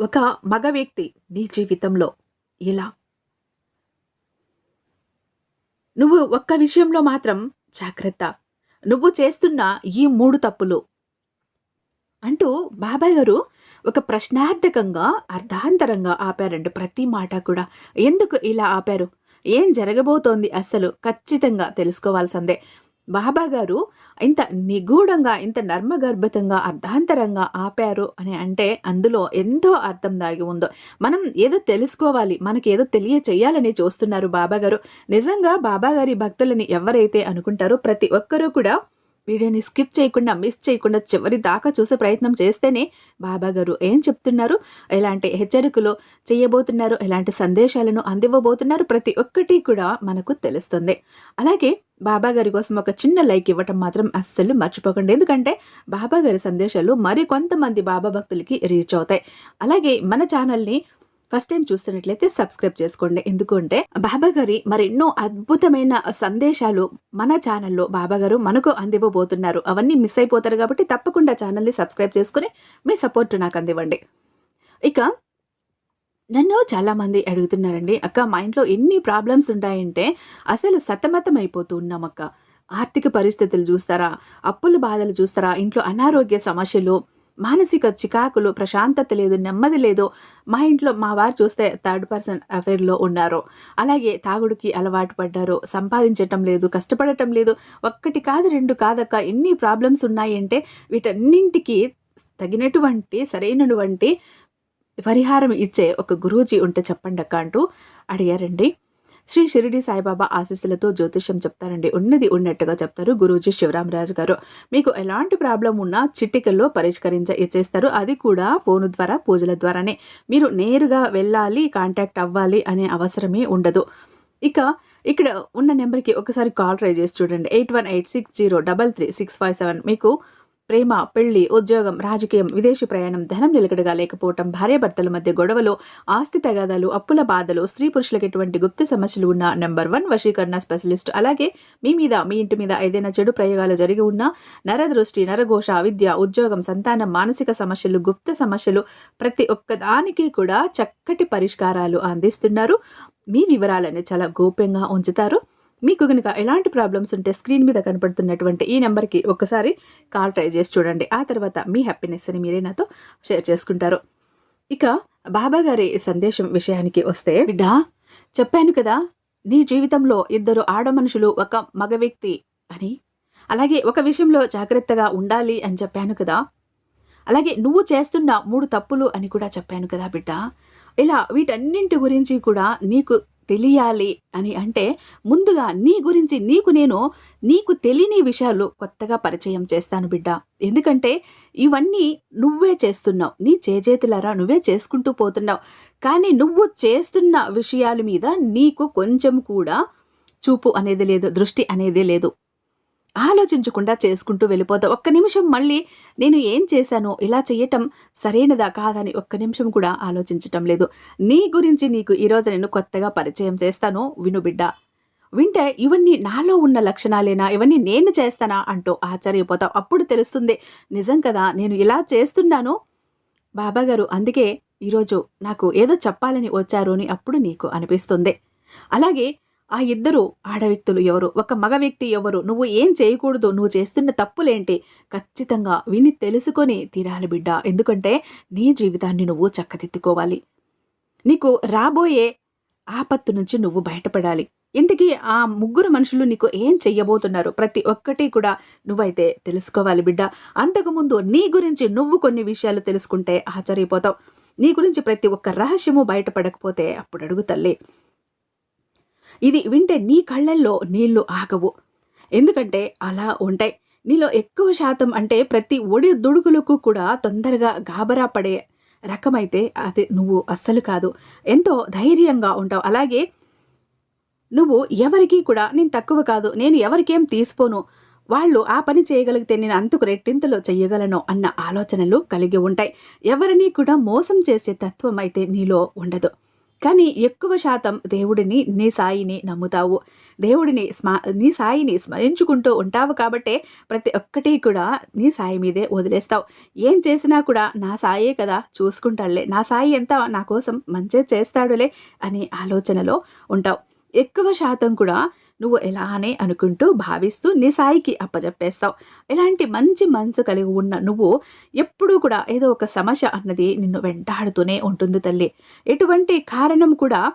ఒక మగ వ్యక్తి నీ జీవితంలో ఇలా నువ్వు ఒక్క విషయంలో మాత్రం జాగ్రత్త. నువ్వు చేస్తున్న ఈ మూడు తప్పులు అంటూ బాబాయ్ గారు ఒక ప్రశ్నార్థకంగా అర్ధాంతరంగా ఆపారండి. ప్రతి మాట కూడా. ఎందుకు ఇలా ఆపారు? ఏం జరగబోతోంది అస్సలు ఖచ్చితంగా తెలుసుకోవాల్సిందే. బాబా గారు ఇంత నిగూఢంగా ఇంత నర్మగర్భితంగా అర్ధాంతరంగా ఆపారు అని అంటే అందులో ఎంతో అర్థం దాగి ఉందో. మనం ఏదో తెలుసుకోవాలి మనకి ఏదో తెలియచేయాలని చూస్తున్నారు బాబా గారు. నిజంగా బాబాగారి భక్తులని ఎవరైతే అనుకుంటారో ప్రతి ఒక్కరూ కూడా వీడియోని స్కిప్ చేయకుండా మిస్ చేయకుండా చివరి దాకా చూసే ప్రయత్నం చేస్తేనే బాబా గారు ఏం చెప్తున్నారు ఎలాంటి హెచ్చరికలు చేయబోతున్నారు ఎలాంటి సందేశాలను అందివ్వబోతున్నారు ప్రతి ఒక్కటి కూడా మనకు తెలుస్తుంది. అలాగే బాబా గారి కోసం ఒక చిన్న లైక్ ఇవ్వటం మాత్రం అస్సలు మర్చిపోకండి. ఎందుకంటే బాబా గారి సందేశాలు మరి కొంతమంది బాబా భక్తులకి రీచ్ అవుతాయి. అలాగే మన ఛానల్ని ఫస్ట్ టైం చూస్తున్నట్లయితే సబ్స్క్రైబ్ చేసుకోండి. ఎందుకంటే బాబా గారి మరెన్నో అద్భుతమైన సందేశాలు మన ఛానల్లో బాబా గారు మనకు అందివ్వబోతున్నారు. అవన్నీ మిస్ అయిపోతారు కాబట్టి తప్పకుండా ఛానల్ని సబ్స్క్రైబ్ చేసుకుని మీ సపోర్ట్ నాకు అందివ్వండి. ఇక నన్ను చాలామంది అడుగుతున్నారండి అక్క మా ఇంట్లో ఎన్ని ప్రాబ్లమ్స్ ఉంటాయంటే అసలు సతమతం అయిపోతూ ఉన్నాం అక్క. ఆర్థిక పరిస్థితులు చూస్తారా అప్పుల బాధలు చూస్తారా ఇంట్లో అనారోగ్య సమస్యలు మానసిక చికాకులు ప్రశాంతత లేదు నెమ్మది లేదు. మా ఇంట్లో మా వారు చూస్తే థర్డ్ పర్సన్ అఫేర్లో ఉన్నారు. అలాగే తాగుడికి అలవాటు పడ్డారు సంపాదించటం లేదు కష్టపడటం లేదు. ఒక్కటి కాదు రెండు కాదక్క ఎన్ని ప్రాబ్లమ్స్ ఉన్నాయంటే వీటన్నింటికి తగినటువంటి సరైనటువంటి పరిహారం ఇచ్చే ఒక గురూజీ ఉంటే చెప్పండి అక్క అంటూ అడిగారండి. శ్రీ షిరిడి సాయిబాబా ఆశీస్సులతో జ్యోతిష్యం చెప్తారండి. ఉన్నది ఉన్నట్టుగా చెప్తారు గురూజీ శివరామరాజు గారు. మీకు ఎలాంటి ప్రాబ్లం ఉన్నా చిట్టికల్లో పరిష్కరించ ఇచ్చేస్తారు. అది కూడా ఫోను ద్వారా పూజల ద్వారానే. మీరు నేరుగా వెళ్ళాలి కాంటాక్ట్ అవ్వాలి అనే అవసరమే ఉండదు. ఇక ఇక్కడ ఉన్న నెంబర్కి ఒకసారి కాల్ ట్రై చేసి చూడండి. Eight one eight six zero double three six five seven. మీకు ప్రేమ పెళ్ళి ఉద్యోగం రాజకీయం విదేశీ ప్రయాణం ధనం నిలకడగా లేకపోవటం భార్యాభర్తల మధ్య గొడవలు ఆస్తి తగాదాలు అప్పుల బాధలు స్త్రీ పురుషులకు ఎటువంటి గుప్త సమస్యలు ఉన్న నెంబర్ వన్ వశీకరణ స్పెషలిస్ట్ అలాగే మీ మీద మీ ఇంటి మీద ఏదైనా చెడు ప్రయోగాలు జరిగి ఉన్నా నరదృష్టి నరఘోష విద్య ఉద్యోగం సంతానం మానసిక సమస్యలు గుప్త సమస్యలు ప్రతి ఒక్కదానికి కూడా చక్కటి పరిష్కారాలు అందిస్తున్నారు. మీ వివరాలను చాలా గోప్యంగా ఉంచుతారు. మీకు కనుక ఎలాంటి ప్రాబ్లమ్స్ ఉంటే స్క్రీన్ మీద కనపడుతున్నటువంటి ఈ నెంబర్కి ఒకసారి కాల్ ట్రై చేసి చూడండి. ఆ తర్వాత మీ హ్యాపీనెస్ని మీరే నాతో షేర్ చేసుకుంటారు. ఇక బాబా గారి సందేశం విషయానికి వస్తే బిడ్డ చెప్పాను కదా నీ జీవితంలో ఇద్దరు ఆడ మనుషులు ఒక మగ వ్యక్తి అని? అలాగే ఒక విషయంలో జాగ్రత్తగా ఉండాలి అని చెప్పాను కదా. అలాగే నువ్వు చేస్తున్న మూడు తప్పులు అని కూడా చెప్పాను కదా బిడ్డ. ఇలా వీటన్నింటి గురించి కూడా నీకు తెలియాలి అని అంటే ముందుగా నీ గురించి నీకు నేను నీకు తెలియని విషయాలు కొత్తగా పరిచయం చేస్తాను బిడ్డ. ఎందుకంటే ఇవన్నీ నువ్వే చేస్తున్నావు. నీ చేజేతులారా నువ్వే చేసుకుంటూ పోతున్నావు. కానీ నువ్వు చేస్తున్న విషయాల మీద నీకు కొంచెం కూడా చూపు అనేది లేదు దృష్టి అనేది లేదు. ఆలోచించకుండా చేసుకుంటూ వెళ్ళిపోతావు ఒక్క నిమిషం మళ్ళీ నేను ఏం చేశానో ఇలా చేయటం సరైనదా కాదని ఒక్క నిమిషం కూడా ఆలోచించటం లేదు. నీ గురించి నీకు ఈరోజు నేను కొత్తగా పరిచయం చేస్తాను. విను బిడ్డ. వింటే ఇవన్నీ నాలో ఉన్న లక్షణాలేనా? ఇవన్నీ నేను చేస్తానా? అంటూ ఆశ్చర్యపోతావు. అప్పుడు తెలుస్తుంది నిజం కదా నేను ఇలా చేస్తున్నాను. బాబాగారు అందుకే ఈరోజు నాకు ఏదో చెప్పాలని వచ్చారు అని అప్పుడు నీకు అనిపిస్తుంది. అలాగే ఆ ఇద్దరు ఆడ వ్యక్తులు ఎవరు? ఒక మగ వ్యక్తి ఎవరు? నువ్వు ఏం చేయకూడదు నువ్వు చేస్తున్న తప్పులేంటి? ఖచ్చితంగా విని తెలుసుకొని తీరాలి బిడ్డ. ఎందుకంటే నీ జీవితాన్ని నువ్వు చక్కదిద్దుకోవాలి. నీకు రాబోయే ఆపత్తు నుంచి నువ్వు బయటపడాలి. ఇంతకీ ఆ ముగ్గురు మనుషులు నీకు ఏం చెయ్యబోతున్నారు? ప్రతి ఒక్కటి కూడా నువ్వైతే తెలుసుకోవాలి బిడ్డ. అంతకుముందు నీ గురించి నువ్వు కొన్ని విషయాలు తెలుసుకుంటే ఆశ్చర్యపోతావు. నీ గురించి ప్రతి ఒక్క రహస్యము బయటపడకపోతే అప్పుడు అడుగు తల్లి. ఇది వింటే నీ కళ్ళల్లో నీళ్ళు ఆగవు. ఎందుకంటే అలా ఉంటాయి. నీలో ఎక్కువ శాతం అంటే ప్రతి ఒడి దుడుకులకు కూడా తొందరగా గాబరా పడే రకమైతే అది నువ్వు అస్సలు కాదు. ఎంతో ధైర్యంగా ఉంటావు. అలాగే నువ్వు ఎవరికి కూడా నేను తక్కువ కాదు నేను ఎవరికేం తీసుకోను వాళ్ళు ఆ పని చేయగలిగితే నేను అంతకు రెట్టింతలో చెయ్యగలను అన్న ఆలోచనలు కలిగి ఉంటాయి. ఎవరిని కూడా మోసం చేసే తత్వం అయితే నీలో ఉండదు. కానీ ఎక్కువ శాతం దేవుడిని నీ సాయిని నమ్ముతావు. దేవుడిని స్మ నీ సాయిని స్మరించుకుంటూ ఉంటావు కాబట్టే ప్రతి ఒక్కటి కూడా నీ సాయి మీదే వదిలేస్తావు. ఏం చేసినా కూడా నా సాయే కదా చూసుకుంటాడులే నా సాయి ఎంత నా కోసం మంచి చేస్తాడులే అనే ఆలోచనలో ఉంటావు. ఎక్కువ శాతం కూడా నువ్వు ఎలానే అనుకుంటూ భావిస్తూ నీ సాయికి అప్పజెప్పేస్తావు. ఇలాంటి మంచి మనసు కలిగి ఉన్న నువ్వు ఎప్పుడూ కూడా ఏదో ఒక సమస్య అన్నది నిన్ను వెంటాడుతూనే ఉంటుంది తల్లి. ఎటువంటి కారణం కూడా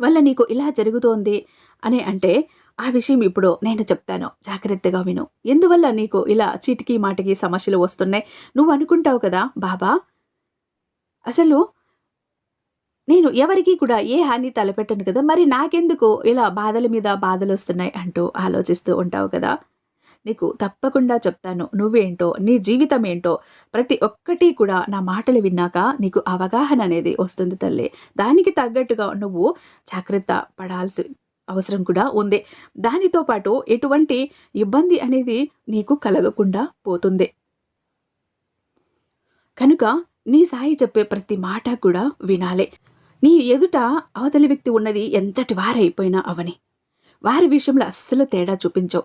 వల్ల నీకు ఇలా జరుగుతోంది అని అంటే ఆ విషయం ఇప్పుడు నేను చెప్తాను. జాగ్రత్తగా విను. ఎందువల్ల నీకు ఇలా చీటికి మాటికి సమస్యలు వస్తున్నాయి? నువ్వు అనుకుంటావు కదా బాబా. అసలు నేను ఎవరికీ కూడా ఏ హాని తలపెట్టను కదా మరి నాకెందుకు ఇలా బాధల మీద బాధలు వస్తున్నాయి అంటూ ఆలోచిస్తూ ఉంటావు కదా? నీకు తప్పకుండా చెప్తాను నువ్వేంటో నీ జీవితం ఏంటో ప్రతి ఒక్కటి కూడా నా మాటలు విన్నాక నీకు అవగాహన అనేది వస్తుంది తల్లి. దానికి తగ్గట్టుగా నువ్వు జాగ్రత్త పడాల్సి అవసరం కూడా ఉంది. దానితో పాటు ఎటువంటి ఇబ్బంది అనేది నీకు కలగకుండా పోతుంది. కనుక నీ సాయి చెప్పే ప్రతి మాట కూడా వినాలి. నీ ఎదుట అవతలి వ్యక్తి ఉన్నది ఎంతటి వారైపోయినా అవని. వారి విషయంలో అస్సలు తేడా చూపించవు.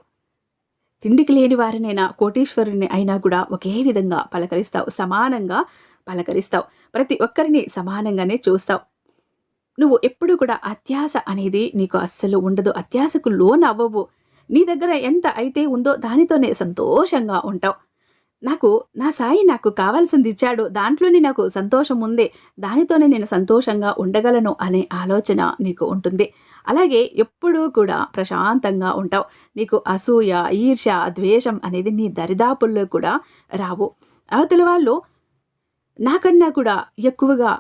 తిండికి లేని వారినైనా కోటీశ్వరుని అయినా కూడా ఒకే విధంగా పలకరిస్తావు. సమానంగా పలకరిస్తావు. ప్రతి ఒక్కరిని సమానంగానే చూస్తావు. నువ్వు ఎప్పుడు కూడా అత్యాస అనేది నీకు అస్సలు ఉండదు. అత్యాసకు లోన్ అవ్వవు నీ దగ్గర ఎంత అయితే ఉందో దానితోనే సంతోషంగా ఉంటావు. నాకు నా సాయి నాకు కావాల్సింది ఇచ్చాడు. దాంట్లోనే నాకు సంతోషం ఉంది. దానితోనే నేను సంతోషంగా ఉండగలను అనే ఆలోచన నీకు ఉంటుంది. అలాగే ఎప్పుడూ కూడా ప్రశాంతంగా ఉంటావు. నీకు అసూయ ఈర్ష్య ద్వేషం అనేది నీ దరిదాపుల్లో కూడా రావు. అవతల వాళ్ళు నాకన్నా కూడా ఎక్కువగా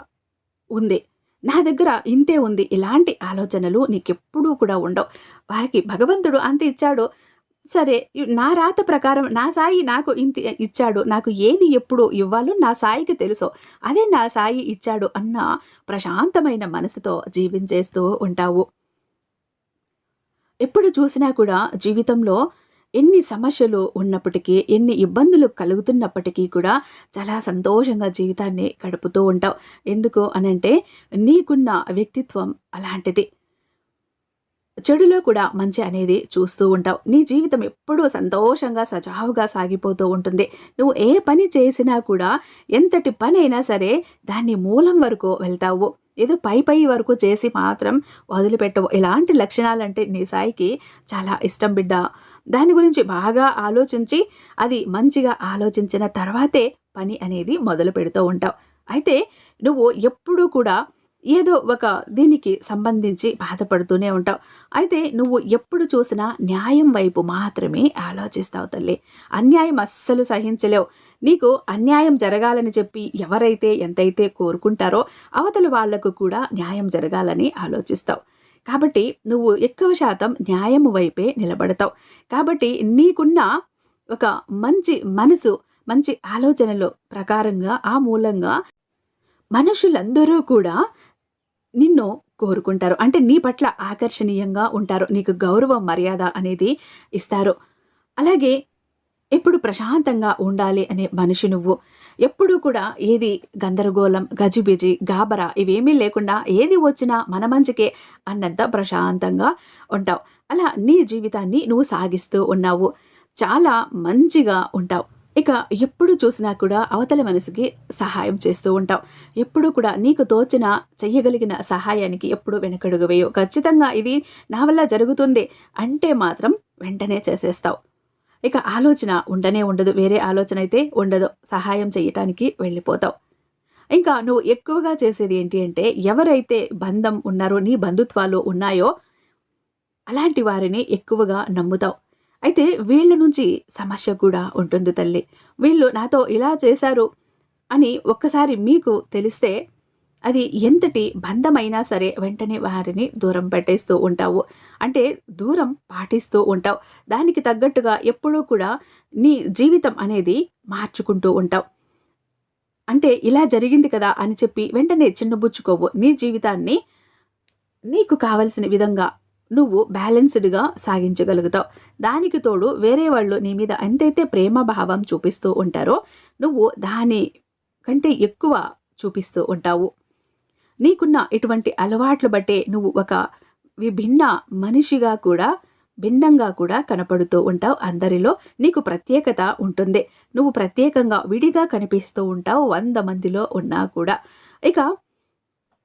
ఉంది. నా దగ్గర ఇంతే ఉంది. ఇలాంటి ఆలోచనలు నీకెప్పుడూ కూడా ఉండవు. వారికి భగవంతుడు అంత ఇచ్చాడు. సరే నా రాత ప్రకారం నా సాయి నాకు ఇంత ఇచ్చాడు. నాకు ఏది ఎప్పుడు ఇవ్వాలో నా సాయికి తెలుసో అదే నా సాయి ఇచ్చాడు అన్న ప్రశాంతమైన మనసుతో జీవించేస్తూ ఉంటావు. ఎప్పుడు చూసినా కూడా జీవితంలో ఎన్ని సమస్యలు ఉన్నప్పటికీ ఎన్ని ఇబ్బందులు కలుగుతున్నప్పటికీ కూడా చాలా సంతోషంగా జీవితాన్ని గడుపుతూ ఉంటావు. ఎందుకు అనంటే నీకున్న వ్యక్తిత్వం అలాంటిది. చెడులో కూడా మంచి అనేది చూస్తూ ఉంటావు. నీ జీవితం ఎప్పుడూ సంతోషంగా సజావుగా సాగిపోతూ ఉంటుంది. నువ్వు ఏ పని చేసినా కూడా ఎంతటి పని అయినా సరే దాన్ని మూలం వరకు వెళ్తావు. ఏదో పై పై వరకు చేసి మాత్రం వదిలిపెట్టవు. ఇలాంటి లక్షణాలంటే నీ సాయికి చాలా ఇష్టం బిడ్డ. దాని గురించి బాగా ఆలోచించి అది మంచిగా ఆలోచించిన తర్వాతే పని అనేది మొదలు పెడుతూ ఉంటావు. అయితే నువ్వు ఎప్పుడూ కూడా ఏదో ఒక దీనికి సంబంధించి బాధపడుతూనే ఉంటావు. అయితే నువ్వు ఎప్పుడు చూసినా న్యాయం వైపు మాత్రమే ఆలోచిస్తావు తల్లి. అన్యాయం అస్సలు సహించలేవు. నీకు అన్యాయం జరగాలని చెప్పి ఎవరైతే ఎంతైతే కోరుకుంటారో అవతల వాళ్ళకు కూడా న్యాయం జరగాలని ఆలోచిస్తావు. కాబట్టి నువ్వు ఎక్కువ శాతం న్యాయం వైపే నిలబడతావు. కాబట్టి నీకున్న ఒక మంచి మనసు మంచి ఆలోచనలు ప్రకారంగా ఆ మూలంగా మనుషులందరూ కూడా నిన్ను కోరుకుంటారు. అంటే నీ పట్ల ఆకర్షణీయంగా ఉంటారు. నీకు గౌరవం మర్యాద అనేది ఇస్తారు. అలాగే ఎప్పుడు ప్రశాంతంగా ఉండాలి అనే మనిషి నువ్వు. ఎప్పుడూ కూడా ఏది గందరగోళం గజిబిజి గాబరా ఇవేమీ లేకుండా ఏది వచ్చినా మన మంచికే అన్నంత ప్రశాంతంగా ఉంటావు. అలా నీ జీవితాన్ని నువ్వు సాగిస్తూ ఉన్నావు. చాలా మంచిగా ఉంటావు. ఇక ఎప్పుడు చూసినా కూడా అవతల మనసుకి సహాయం చేస్తూ ఉంటావు. ఎప్పుడు కూడా నీకు తోచిన చెయ్యగలిగిన సహాయానికి ఎప్పుడు వెనకడుగు వేయవు. ఖచ్చితంగా ఇది నా వల్ల జరుగుతుంది అంటే మాత్రం వెంటనే చేసేస్తావు. ఇక ఆలోచన ఉండనే ఉండదు. వేరే ఆలోచన అయితే ఉండదు. సహాయం చేయటానికి వెళ్ళిపోతావు. ఇంకా నువ్వు ఎక్కువగా చేసేది ఏంటి అంటే ఎవరైతే బంధం ఉన్నారో నీ బంధుత్వాలు ఉన్నాయో అలాంటి వారిని ఎక్కువగా నమ్ముతావు. అయితే వీళ్ళ నుంచి సమస్య కూడా ఉంటుంది తల్లి. వీళ్ళు నాతో ఇలా చేశారు అని ఒక్కసారి మీకు తెలిస్తే అది ఎంతటి బంధమైనా సరే వెంటనే వారిని దూరం పెట్టేస్తూ ఉంటావు. అంటే దూరం పాటిస్తూ ఉంటావు. దానికి తగ్గట్టుగా ఎప్పుడూ కూడా నీ జీవితం అనేది మార్చుకుంటూ ఉంటావు. అంటే ఇలా జరిగింది కదా అని చెప్పి వెంటనే చిన్నబుచ్చుకోవు. నీ జీవితాన్ని నీకు కావలసిన విధంగా నువ్వు బ్యాలెన్స్డ్గా సాగించగలుగుతావు. దానికి తోడు వేరే వాళ్ళు నీ మీద ఎంతైతే ప్రేమ భావం చూపిస్తూ ఉంటారో నువ్వు దాని కంటే ఎక్కువ చూపిస్తూ ఉంటావు. నీకున్న ఇటువంటి అలవాట్లు బట్టే నువ్వు ఒక విభిన్న మనిషిగా కూడా భిన్నంగా కూడా కనపడుతూ ఉంటావు. అందరిలో నీకు ప్రత్యేకత ఉంటుంది. నువ్వు ప్రత్యేకంగా విడిగా కనిపిస్తూ ఉంటావు. వంద మందిలో ఉన్నా కూడా. ఇక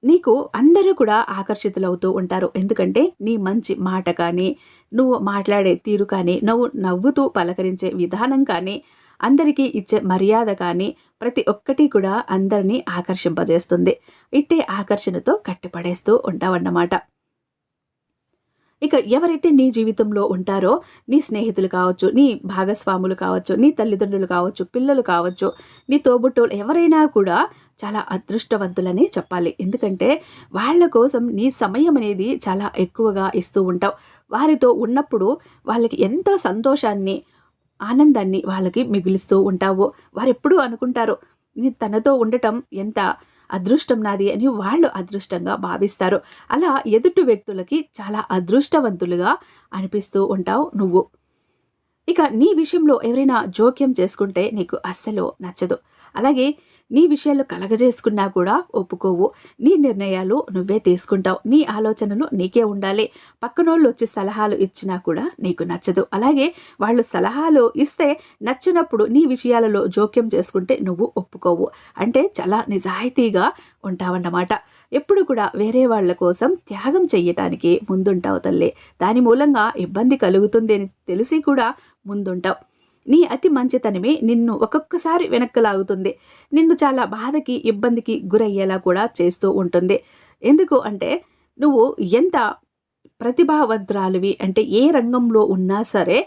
నీకు అందరూ కూడా ఆకర్షితులవుతూ ఉంటారు. ఎందుకంటే నీ మంచి మాట కానీ నువ్వు మాట్లాడే తీరు కానీ నువ్వు నవ్వుతూ పలకరించే విధానం కానీ అందరికీ ఇచ్చే మర్యాద కానీ ప్రతి ఒక్కటి కూడా అందరినీ ఆకర్షింపజేస్తుంది. ఇట్టే ఆకర్షణతో కట్టిపడేస్తూ ఉంటావన్నమాట. ఇక ఎవరైతే నీ జీవితంలో ఉంటారో నీ స్నేహితులు కావచ్చు నీ భాగస్వాములు కావచ్చు నీ తల్లిదండ్రులు కావచ్చు పిల్లలు కావచ్చు నీ తోబుట్టువులు ఎవరైనా కూడా చాలా అదృష్టవంతులని చెప్పాలి. ఎందుకంటే వాళ్ళ కోసం నీ సమయం అనేది చాలా ఎక్కువగా ఇస్తూ ఉంటావు. వారితో ఉన్నప్పుడు వాళ్ళకి ఎంతో సంతోషాన్ని ఆనందాన్ని వాళ్ళకి మిగులుస్తూ ఉంటావు. వారు ఎప్పుడూ అనుకుంటారు నీ తనతో ఉండటం ఎంత అదృష్టం నాది అని వాళ్ళు అదృష్టంగా భావిస్తారు. అలా ఎదుటి వ్యక్తులకి చాలా అదృష్టవంతులుగా అనిపిస్తూ ఉంటావు నువ్వు. ఇక నీ విషయంలో ఎవరైనా జోక్యం చేసుకుంటే నీకు అస్సలు నచ్చదు. అలాగే నీ విషయాలు కలగజేసుకున్నా కూడా ఒప్పుకోవు. నీ నిర్ణయాలు నువ్వే తీసుకుంటావు. నీ ఆలోచనలు నీకే ఉండాలి. పక్కనోళ్ళు వచ్చి సలహాలు ఇచ్చినా కూడా నీకు నచ్చదు. అలాగే వాళ్ళు సలహాలు ఇస్తే నచ్చినప్పుడు నీ విషయాలలో జోక్యం చేసుకుంటే నువ్వు ఒప్పుకోవు. అంటే చాలా నిజాయితీగా ఉంటావన్నమాట. ఎప్పుడు కూడా వేరే వాళ్ళ కోసం త్యాగం చెయ్యటానికి ముందుంటావు తల్లి. దాని మూలంగా ఇబ్బంది కలుగుతుంది అని తెలిసి కూడా ముందుంటావు. నీ అతి మంచితనమే నిన్ను ఒక్కొక్కసారి వెనక్కి లాగుతుంది నిన్ను చాలా బాధకి ఇబ్బందికి గురయ్యేలా కూడా చేస్తూ ఉంటుంది. ఎందుకు అంటే నువ్వు ఎంత ప్రతిభావంతురాలివి అంటే ఏ రంగంలో ఉన్నా సరే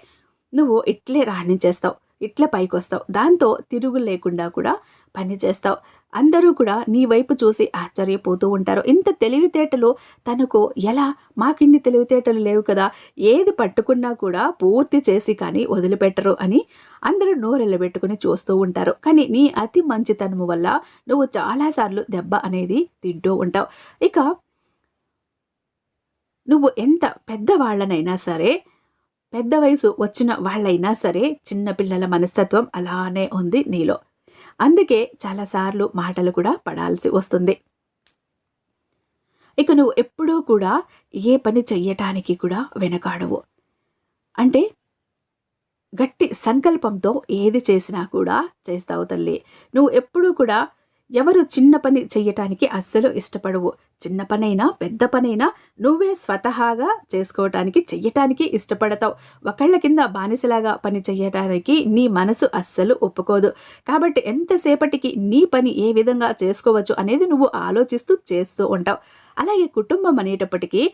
నువ్వు ఇట్లే రాణించేస్తావు. ఇట్లా పైకొస్తావు. దాంతో తిరుగు లేకుండా కూడా పని చేస్తావు. అందరూ కూడా నీ వైపు చూసి ఆశ్చర్యపోతూ ఉంటారు. ఇంత తెలివితేటలు తనకు ఎలా? మాకిన్ని తెలివితేటలు లేవు కదా. ఏది పట్టుకున్నా కూడా పూర్తి చేసి కానీ వదిలిపెట్టరు అని అందరూ నోరెళ్ళబెట్టుకుని చూస్తూ ఉంటారు. కానీ నీ అతి మంచితనము వల్ల నువ్వు చాలాసార్లు దెబ్బ అనేది తింటూ ఉంటావు. ఇక నువ్వు ఎంత పెద్దవాళ్ళనైనా సరే పెద్ద వయసు వచ్చిన వాళ్ళైనా సరే చిన్నపిల్లల మనస్తత్వం అలానే ఉంది నీలో. అందుకే చాలాసార్లు మాటలు కూడా పడాల్సి వస్తుంది. ఇక నువ్వు ఎప్పుడూ కూడా ఏ పని చెయ్యటానికి కూడా వెనకాడవు. అంటే గట్టి సంకల్పంతో ఏది చేసినా కూడా చేస్తావు తల్లి. నువ్వు ఎప్పుడూ కూడా ఎవరు చిన్న పని చెయ్యటానికి అస్సలు ఇష్టపడవు. చిన్న పనైనా పెద్ద పనైనా నువ్వే స్వతహాగా చేసుకోవటానికి చెయ్యటానికి ఇష్టపడతావు. ఒకళ్ళ కింద బానిసలాగా పని చెయ్యటానికి నీ మనసు అస్సలు ఒప్పుకోదు. కాబట్టి ఎంతసేపటికి నీ పని ఏ విధంగా చేసుకోవచ్చు అనేది నువ్వు ఆలోచిస్తూ చేస్తూ ఉంటావు. అలాగే కుటుంబం అనేటప్పటికీ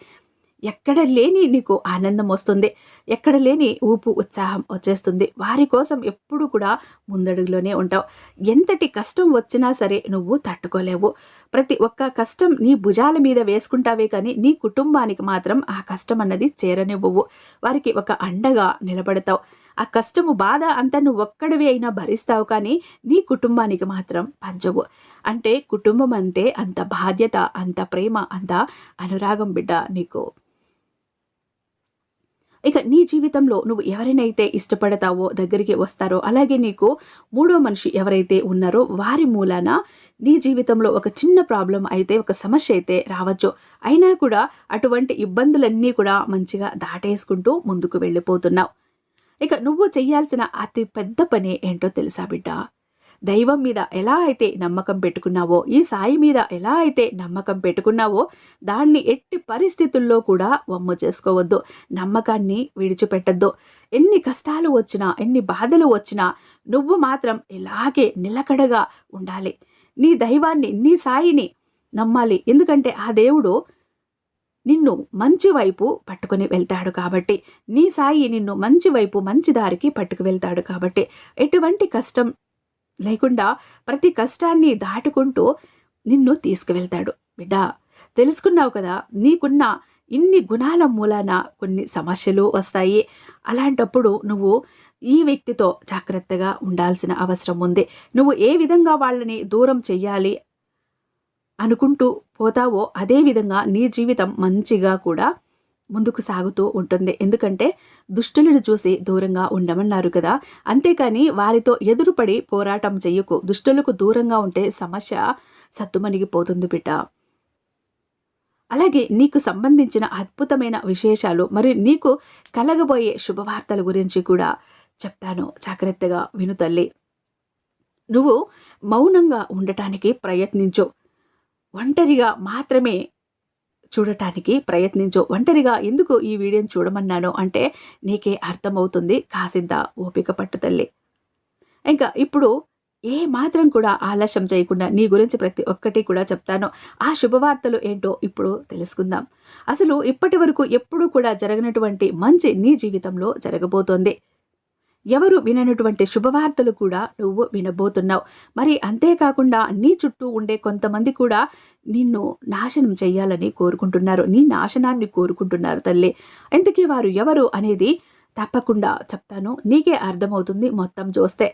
ఎక్కడ లేని నీకు ఆనందం వస్తుంది. ఎక్కడ లేని ఊపు ఉత్సాహం వచ్చేస్తుంది. వారి కోసం ఎప్పుడు కూడా ముందడుగులోనే ఉంటావు. ఎంతటి కష్టం వచ్చినా సరే నువ్వు తట్టుకోలేవు. ప్రతి ఒక్క కష్టం నీ భుజాల మీద వేసుకుంటావే కానీ నీ కుటుంబానికి మాత్రం ఆ కష్టం అన్నది చేరనివ్వవు. వారికి ఒక అండగా నిలబడతావు. ఆ కష్టము బాధ అంతా నువ్వు ఒక్కడివి అయినా భరిస్తావు కానీ నీ కుటుంబానికి మాత్రం పంచవు. అంటే కుటుంబం అంటే అంత బాధ్యత అంత ప్రేమ అంత అనురాగం బిడ్డ నీకు. ఇక నీ జీవితంలో నువ్వు ఎవరినైతే ఇష్టపడతావో దగ్గరికి వస్తారో అలాగే నీకు మూడో మనిషి ఎవరైతే ఉన్నారో వారి మూలాన నీ జీవితంలో ఒక చిన్న ప్రాబ్లం అయితే ఒక సమస్య అయితే రావచ్చు. అయినా కూడా అటువంటి ఇబ్బందులన్నీ కూడా మంచిగా దాటేసుకుంటూ ముందుకు వెళ్ళిపోతున్నావు. ఇక నువ్వు చేయాల్సిన అతి పెద్ద పని ఏంటో తెలుసా బిడ్డ? దైవం మీద ఎలా అయితే నమ్మకం పెట్టుకున్నావో ఈ సాయి మీద ఎలా అయితే నమ్మకం పెట్టుకున్నావో దాన్ని ఎట్టి పరిస్థితుల్లో కూడా వమ్ము చేసుకోవద్దు. నమ్మకాన్ని విడిచిపెట్టద్దు. ఎన్ని కష్టాలు వచ్చినా ఎన్ని బాధలు వచ్చినా నువ్వు మాత్రం ఇలాగే నిలకడగా ఉండాలి. నీ దైవాన్ని నీ సాయిని నమ్మాలి. ఎందుకంటే ఆ దేవుడు నిన్ను మంచి వైపు పట్టుకుని వెళ్తాడు కాబట్టి నీ సాయి నిన్ను మంచి వైపు మంచి దారికి పట్టుకు వెళ్తాడు కాబట్టి ఎటువంటి కష్టం లేకుండా ప్రతి కష్టాన్ని దాటుకుంటూ నిన్ను తీసుకువెళ్తాడు. బిడ్డ తెలుసుకున్నావు కదా నీకున్న ఇన్ని గుణాల మూలాన కొన్ని సమస్యలు వస్తాయి. అలాంటప్పుడు నువ్వు ఈ వ్యక్తితో జాగ్రత్తగా ఉండాల్సిన అవసరం ఉంది. నువ్వు ఏ విధంగా వాళ్ళని దూరం చెయ్యాలి అనుకుంటూ పోతావో అదే విధంగా నీ జీవితం మంచిగా కూడా ముందుకు సాగుతూ ఉంటుంది. ఎందుకంటే దుష్టులను చూసి దూరంగా ఉండమన్నారు కదా. అంతేకాని వారితో ఎదురుపడి పోరాటం చెయ్యకు. దుష్టులకు దూరంగా ఉంటే సమస్య సత్తుమణిగిపోతుంది బిడ్డ. అలాగే నీకు సంబంధించిన అద్భుతమైన విశేషాలు మరియు నీకు కలగబోయే శుభవార్తల గురించి కూడా చెప్తాను. జాగ్రత్తగా విను తల్లి. నువ్వు మౌనంగా ఉండటానికి ప్రయత్నించు. ఒంటరిగా మాత్రమే చూడటానికి ప్రయత్నించు. ఒంటరిగా ఎందుకు ఈ వీడియోని చూడమన్నాను అంటే నీకే అర్థమవుతుంది కాసింత ఓపిక పట్టు తల్లి. ఇంకా ఇప్పుడు ఏ మాత్రం కూడా ఆలస్యం చేయకుండా నీ గురించి ప్రతి ఒక్కటి కూడా చెప్తాను. ఆ శుభవార్తలు ఏంటో ఇప్పుడు తెలుసుకుందాం. అసలు ఇప్పటి వరకు ఎప్పుడూ కూడా జరగనటువంటి మంచి నీ జీవితంలో జరగబోతోంది. ఎవరు విననటువంటి శుభవార్తలు కూడా నువ్వు వినబోతున్నావు. మరి అంతేకాకుండా నీ చుట్టూ ఉండే కొంతమంది కూడా నిన్ను నాశనం చెయ్యాలని కోరుకుంటున్నారు. నీ నాశనాన్ని కోరుకుంటున్నారు తల్లి. ఇంతకీ వారు ఎవరు అనేది తప్పకుండా చెప్తాను. నీకే అర్థమవుతుంది మొత్తం చూస్తే.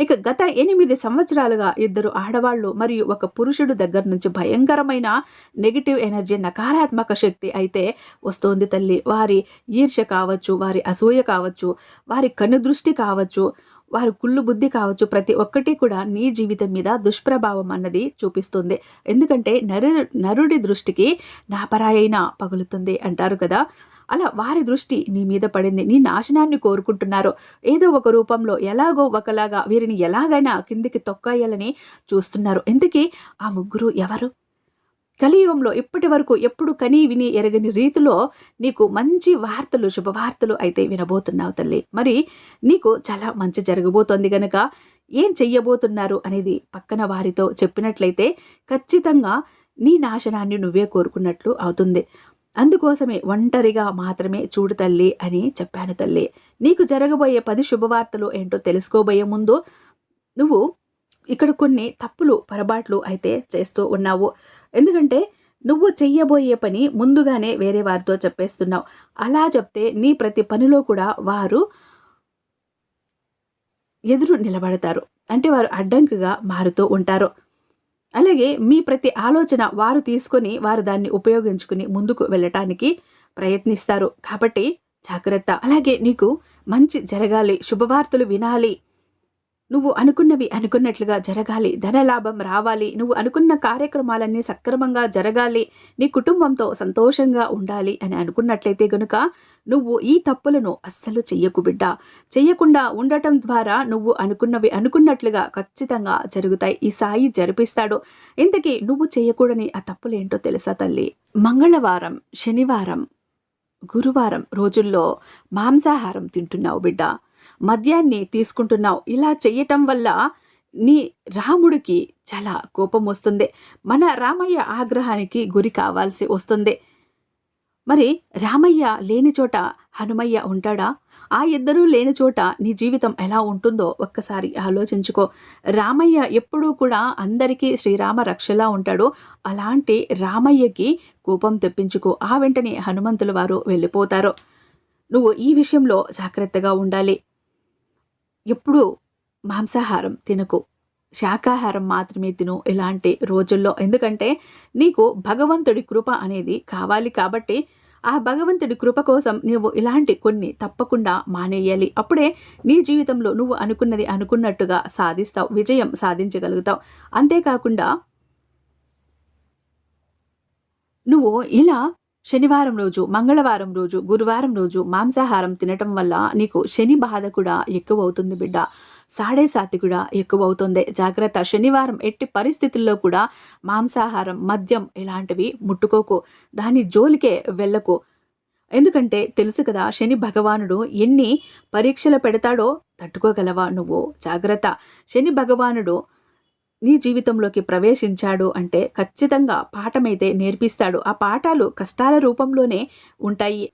ఇక గత ఎనిమిది సంవత్సరాలుగా ఇద్దరు ఆడవాళ్ళు మరియు ఒక పురుషుడు దగ్గర నుంచి భయంకరమైన నెగిటివ్ ఎనర్జీ నకారాత్మక శక్తి అయితే వస్తోంది తల్లి. వారి ఈర్ష కావచ్చు వారి అసూయ కావచ్చు వారి కనుదృష్టి కావచ్చు వారి కుళ్ళు బుద్ధి కావచ్చు ప్రతి ఒక్కటి కూడా నీ జీవితం మీద దుష్ప్రభావం అన్నది చూపిస్తుంది. ఎందుకంటే నరు నరుడి దృష్టికి నాపరాయైన పగులుతుంది అంటారు కదా. అలా వారి దృష్టి నీ మీద పడింది. నీ నాశనాన్ని కోరుకుంటున్నారు. ఏదో ఒక రూపంలో ఎలాగో ఒకలాగా వీరిని ఎలాగైనా కిందికి తొక్కాయాలని చూస్తున్నారు. ఎందుకీ ఆ ముగ్గురు ఎవరు? కలియుగంలో ఇప్పటి వరకు ఎప్పుడు కనీ విని ఎరగని రీతిలో నీకు మంచి వార్తలు శుభవార్తలు అయితే వినబోతున్నావు తల్లి. మరి నీకు చాలా మంచి జరగబోతోంది గనక ఏం చెయ్యబోతున్నారు అనేది పక్కన వారితో చెప్పినట్లయితే ఖచ్చితంగా నీ నాశనాన్ని నువ్వే కోరుకున్నట్లు అవుతుంది. అందుకోసమే ఒంటరిగా మాత్రమే చూడు తల్లి అని చెప్పాను తల్లి. నీకు జరగబోయే పది శుభవార్తలు ఏంటో తెలుసుకోబోయే ముందు నువ్వు ఇక్కడ కొన్ని తప్పులు పొరపాట్లు అయితే చేస్తూ ఉన్నావు. ఎందుకంటే నువ్వు చెయ్యబోయే పని ముందుగానే వేరే వారితో చెప్పేస్తున్నావు. అలా చెప్తే నీ ప్రతి పనిలో కూడా వారు ఎదురు నిలబడతారు. అంటే వారు అడ్డంకిగా మారుతూ ఉంటారు. అలాగే మీ ప్రతి ఆలోచన వారు తీసుకొని వారు దాన్ని ఉపయోగించుకుని ముందుకు వెళ్ళటానికి ప్రయత్నిస్తారు. కాబట్టి జాగ్రత్త. అలాగే నీకు మంచి జరగాలి శుభవార్తలు వినాలి నువ్వు అనుకున్నవి అనుకున్నట్లుగా జరగాలి. ధనలాభం రావాలి. నువ్వు అనుకున్న కార్యక్రమాలన్నీ సక్రమంగా జరగాలి. నీ కుటుంబంతో సంతోషంగా ఉండాలి అని అనుకున్నట్లయితే గనుక నువ్వు ఈ తప్పులను అస్సలు చెయ్యకు బిడ్డ. చెయ్యకుండా ఉండటం ద్వారా నువ్వు అనుకున్నవి అనుకున్నట్లుగా ఖచ్చితంగా జరుగుతాయి. ఈ సాయి జరిపిస్తాడు. ఇంతకీ నువ్వు చేయకూడని ఆ తప్పులేంటో తెలుసా తల్లి? మంగళవారం శనివారం గురువారం రోజుల్లో మాంసాహారం తింటున్నావు బిడ్డ. మద్యాన్ని తీసుకుంటున్నావు. ఇలా చెయ్యటం వల్ల నీ రాముడికి చాలా కోపం వస్తుంది. మన రామయ్య ఆగ్రహానికి గురి కావాల్సి వస్తుంది. మరి రామయ్య లేని చోట హనుమయ్య ఉంటాడా? ఆ ఇద్దరూ లేని చోట నీ జీవితం ఎలా ఉంటుందో ఒక్కసారి ఆలోచించుకో. రామయ్య ఎప్పుడూ కూడా అందరికీ శ్రీరామ రక్షలా ఉంటాడు. అలాంటి రామయ్యకి కోపం తెప్పించుకో. ఆ వెంటనే హనుమంతుల వారు వెళ్ళిపోతారు. నువ్వు ఈ విషయంలో జాగ్రత్తగా ఉండాలి. ఎప్పుడూ మాంసాహారం తినకు. శాకాహారం మాత్రమే తిను ఇలాంటి రోజుల్లో. ఎందుకంటే నీకు భగవంతుడి కృప అనేది కావాలి కాబట్టి ఆ భగవంతుడి కృప కోసం నువ్వు ఇలాంటి కొన్ని తప్పకుండా మానేయాలి. అప్పుడే నీ జీవితంలో నువ్వు అనుకున్నది అనుకున్నట్టుగా సాధిస్తావు విజయం సాధించగలుగుతావు. అంతేకాకుండా నువ్వు ఇలా శనివారం రోజు మంగళవారం రోజు గురువారం రోజు మాంసాహారం తినటం వల్ల నీకు శని బాధ కూడా ఎక్కువ అవుతుంది బిడ్డ. సాడే సాతి కూడా ఎక్కువ అవుతుంది జాగ్రత్త. శనివారం ఎట్టి పరిస్థితుల్లో కూడా మాంసాహారం మద్యం ఇలాంటివి ముట్టుకోకు. దాని జోలికే వెళ్ళకు. ఎందుకంటే తెలుసు కదా శని భగవానుడు ఎన్ని పరీక్షలు పెడతాడో తట్టుకోగలవా నువ్వు? జాగ్రత్త. శని భగవానుడు నీ జీవితంలోకి ప్రవేశించాడు అంటే ఖచ్చితంగా పాఠమైతే నేర్పిస్తాడు. ఆ పాఠాలు కష్టాల రూపంలోనే ఉంటాయి.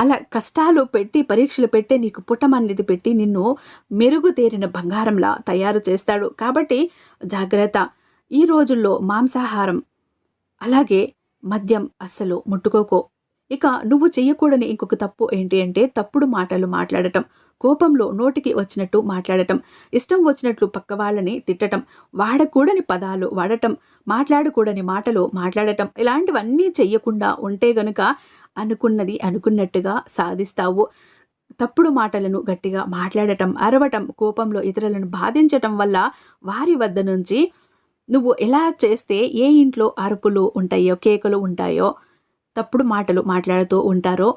అలా కష్టాలు పెట్టి పరీక్షలు పెట్టే నీకు పుట్టమన్నది పెట్టి నిన్ను మెరుగుతేరిన బంగారంలా తయారు చేస్తాడు. కాబట్టి జాగ్రత్త. ఈ రోజుల్లో మాంసాహారం అలాగే మద్యం అస్సలు ముట్టుకోకో. ఇక నువ్వు చెయ్యకూడని ఇంకొక తప్పు ఏంటి అంటే తప్పుడు మాటలు మాట్లాడటం కోపంలో నోటికి వచ్చినట్టు మాట్లాడటం ఇష్టం వచ్చినట్లు పక్క వాళ్ళని తిట్టటం వాడకూడని పదాలు వాడటం మాట్లాడకూడని మాటలు మాట్లాడటం ఇలాంటివన్నీ చెయ్యకుండా ఉంటే గనుక అనుకున్నది అనుకున్నట్టుగా సాధిస్తావు. తప్పుడు మాటలను గట్టిగా మాట్లాడటం అరవటం కోపంలో ఇతరులను బాధించటం వల్ల వారి వద్ద నుంచి నువ్వు ఎలా చేస్తే ఏ ఇంట్లో అరుపులు ఉంటాయో కేకలు ఉంటాయో తప్పుడు మాటలు మాట్లాడుతూ ఉంటారో?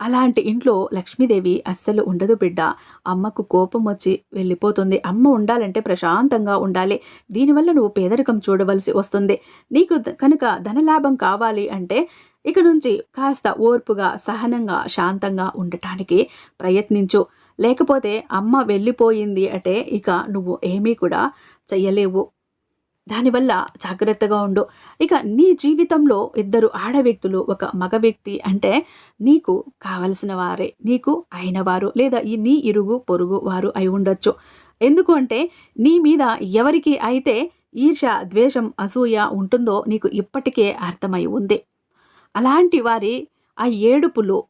అలాంటి ఇంట్లో లక్ష్మీదేవి అస్సలు ఉండదు బిడ్డ. అమ్మకు కోపం వచ్చి వెళ్ళిపోతుంది. అమ్మ ఉండాలంటే ప్రశాంతంగా ఉండాలి. దీనివల్ల నువ్వు పేదరికం చూడవలసి వస్తుంది. నీకు కనుక ధనలాభం కావాలి అంటే ఇక నుంచి కాస్త ఓర్పుగా సహనంగా శాంతంగా ఉండటానికి ప్రయత్నించు. లేకపోతే అమ్మ వెళ్ళిపోయింది అంటే ఇక నువ్వు ఏమీ కూడా చెయ్యలేవు. దానివల్ల జాగ్రత్తగా ఉండు. ఇక నీ జీవితంలో ఇద్దరు ఆడ వ్యక్తులు ఒక మగ వ్యక్తి అంటే నీకు కావలసిన వారే. నీకు అయినవారు లేదా ఈ నీ ఇరుగు పొరుగు వారు అయి ఉండొచ్చు. ఎందుకు అంటే నీ మీద ఎవరికి అయితే ఈర్ష ద్వేషం అసూయ ఉంటుందో నీకు ఇప్పటికే అర్థమై ఉంది. అలాంటి వారి ఆ ఏడుపులు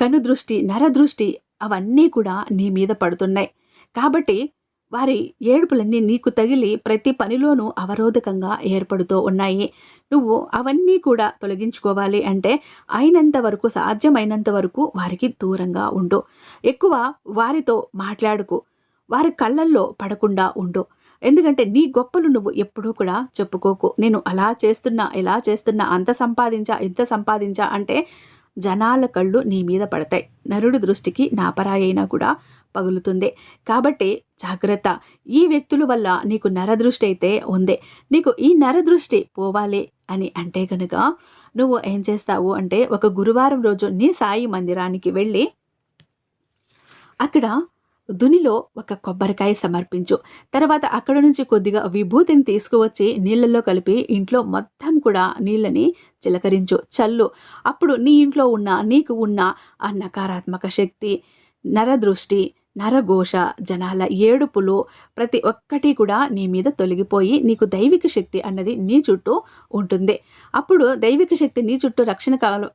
కనుదృష్టి నరదృష్టి అవన్నీ కూడా నీ మీద పడుతున్నాయి. కాబట్టి వారి ఏడుపులన్నీ నీకు తగిలి ప్రతి పనిలోనూ అవరోధకంగా ఏర్పడుతూ ఉన్నాయి. నువ్వు అవన్నీ కూడా తొలగించుకోవాలి అంటే అయినంత వరకు సాధ్యమైనంత వరకు వారికి దూరంగా ఉండు. ఎక్కువ వారితో మాట్లాడుకు. వారి కళ్ళల్లో పడకుండా ఉండు. ఎందుకంటే నీ గొప్పలు నువ్వు ఎప్పుడూ కూడా చెప్పుకోకు. నేను అలా చేస్తున్నా ఎలా చేస్తున్నా అంత సంపాదించా ఇంత సంపాదించా అంటే జనాల కళ్ళు నీ మీద పడతాయి. నరుడి దృష్టికి నాపరాయైనా కూడా పగులుతుంది. కాబట్టి జాగ్రత్త. ఈ వ్యక్తుల వల్ల నీకు నరదృష్టి అయితే ఉంది. నీకు ఈ నరదృష్టి పోవాలి అని అంటే కనుక నువ్వు ఏం చేస్తావు అంటే ఒక గురువారం రోజు నీ సాయి మందిరానికి వెళ్ళి అక్కడ దునిలో ఒక కొబ్బరికాయ సమర్పించు. తర్వాత అక్కడ నుంచి కొద్దిగా విభూతిని తీసుకువచ్చి నీళ్ళల్లో కలిపి ఇంట్లో మొత్తం కూడా నీళ్ళని చిలకరించు. చల్లు. అప్పుడు నీ ఇంట్లో ఉన్న నీకు ఉన్న ఆ నకారాత్మక శక్తి నరదృష్టి నరఘోష జనాల ఏడుపులు ప్రతి ఒక్కటి కూడా నీ మీద తొలగిపోయి నీకు దైవిక శక్తి అన్నది నీ చుట్టూ ఉంటుంది. అప్పుడు దైవిక శక్తి నీ చుట్టూ రక్షణ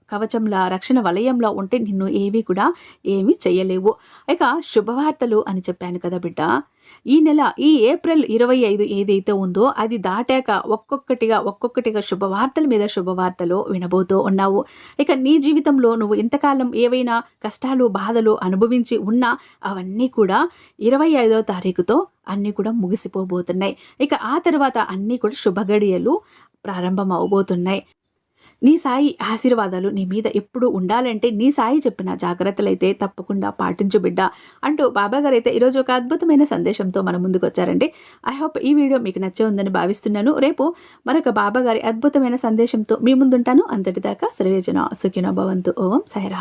కవచంలా రక్షణ వలయంలో ఉంటే నిన్ను ఏవి కూడా ఏమీ చేయలేవు. ఇక శుభవార్తలు అని చెప్పాను కదా బిడ్డ. ఈ నెల ఈ ఏప్రిల్ ఇరవై ఐదు ఏదైతే ఉందో అది దాటాక ఒక్కొక్కటిగా ఒక్కొక్కటిగా శుభవార్తల మీద శుభవార్తలు వినబోతూ ఉన్నావు. ఇక నీ జీవితంలో నువ్వు ఇంతకాలం ఏవైనా కష్టాలు బాధలు అనుభవించి ఉన్నా అవన్నీ కూడా ఇరవై ఐదో తారీఖుతో అన్నీ కూడా ముగిసిపోబోతున్నాయి. ఇక ఆ తర్వాత అన్నీ కూడా శుభగడియలు ప్రారంభం అవబోతున్నాయి నీ సాయి ఆశీర్వాదాలు నీ మీద ఎప్పుడు ఉండాలంటే నీ సాయి చెప్పిన జాగ్రత్తలైతే తప్పకుండా పాటించు బిడ్డ అంటూ బాబా గారు అయితే ఈరోజు ఒక అద్భుతమైన సందేశంతో మన ముందుకు వచ్చారండి. ఐ హోప్ ఈ వీడియో మీకు నచ్చే ఉందని భావిస్తున్నాను. రేపు మరొక బాబా గారి అద్భుతమైన సందేశంతో మీ ముందుంటాను. అంతటిదాకా సర్వేజన సుఖినో భవంతు. ఓం సైరా